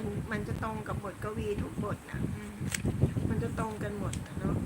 มันมันจะตรงกับบทกวีทุกบทนะมันจะตรงกันหมดเนาะ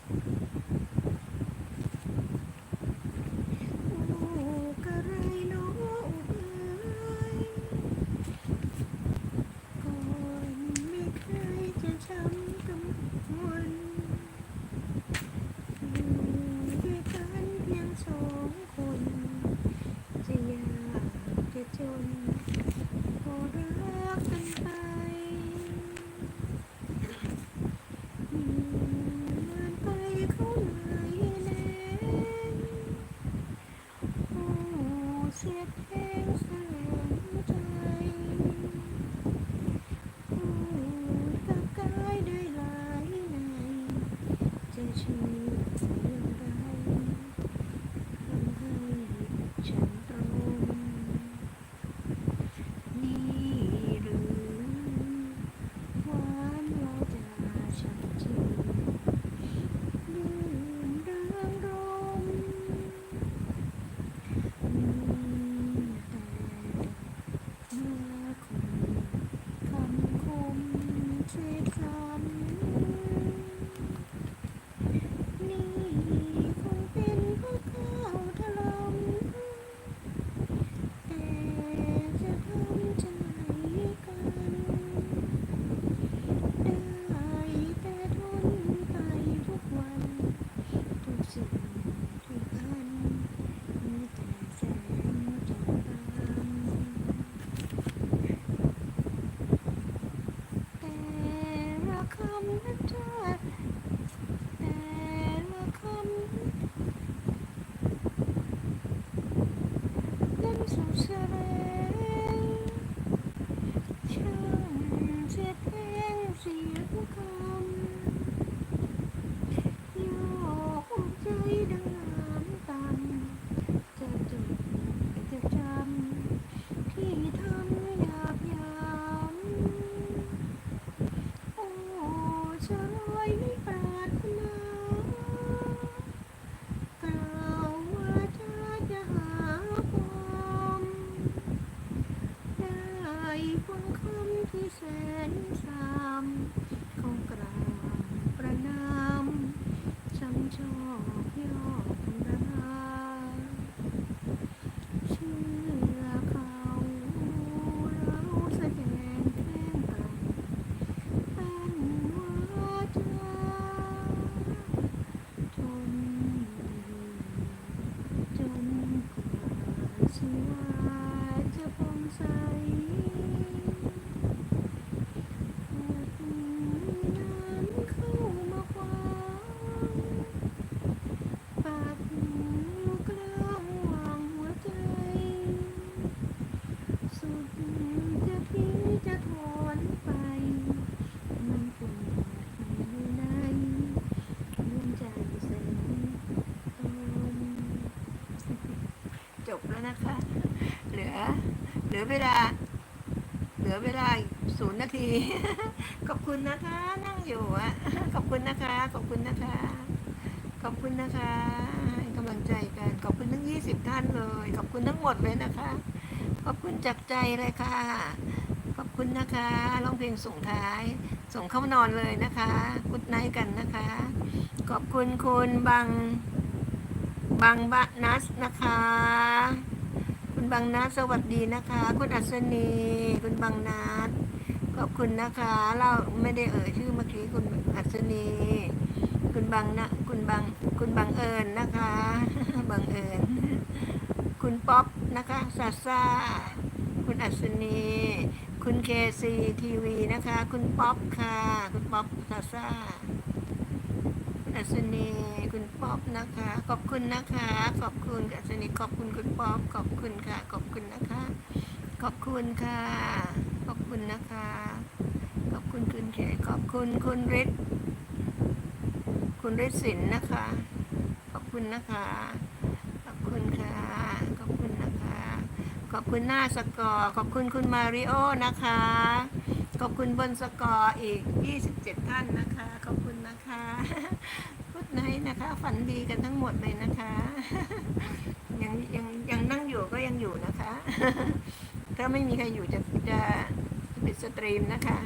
Thank you. เหลือเวลา เหลือเวลาศูนย์นาที ขอบคุณนะคะ นั่งอยู่อะขอบคุณนะคะ ขอบคุณนะคะ ขอบคุณนะคะให้กำลังใจกัน ขอบคุณทั้งยี่สิบท่านเลย ขอบคุณทั้งหมดเลยนะคะ ขอบคุณจากใจเลยค่ะ ขอบคุณนะคะร้องเพลงส่งท้าย ส่งเข้านอนเลยนะคะกุดไนกันนะคะ ขอบคุณคุณบังบังบะนัสนะคะ บังนัสสวัสดีนะคะ คุณอัศนี คุณบังนัสขอบคุณนะคะ เราไม่ได้เอ่ยชื่อเมื่อกี้คุณอัศนี คุณบังนะ คุณบัง คุณบังเอิญนะคะ บังเอิญ คุณป๊อปนะคะซาซาคุณอัศนี คุณเคซีทีวีนะคะ คุณป๊อปค่ะ คุณป๊อปซาซา อัศนีคุณป๊อปนะคะ ขอบคุณนะคะ ขอบคุณอัศนีขอบคุณคุณป๊อปขอบคุณค่ะ ขอบคุณนะคะ ขอบคุณค่ะ ขอบคุณนะคะ ขอบคุณคุณเขขอบคุณคุณฤทธิ์คุณฤทธิ์สินนะคะ ขอบคุณนะคะ ขอบคุณค่ะ ขอบคุณนะคะ ขอบคุณหน้าสกอร์ขอบคุณคุณมาริโอนะคะ ขอบคุณบนสกอร์อีก 27 ท่านนะคะขอบ นะคะพุดไนนะคะ ฝันดีกันทั้งหมดเลยนะคะ ยังยังยังนั่งอยู่ก็ยังอยู่นะคะ ถ้าไม่มีใครอยู่จะจะปิดสตรีมนะคะ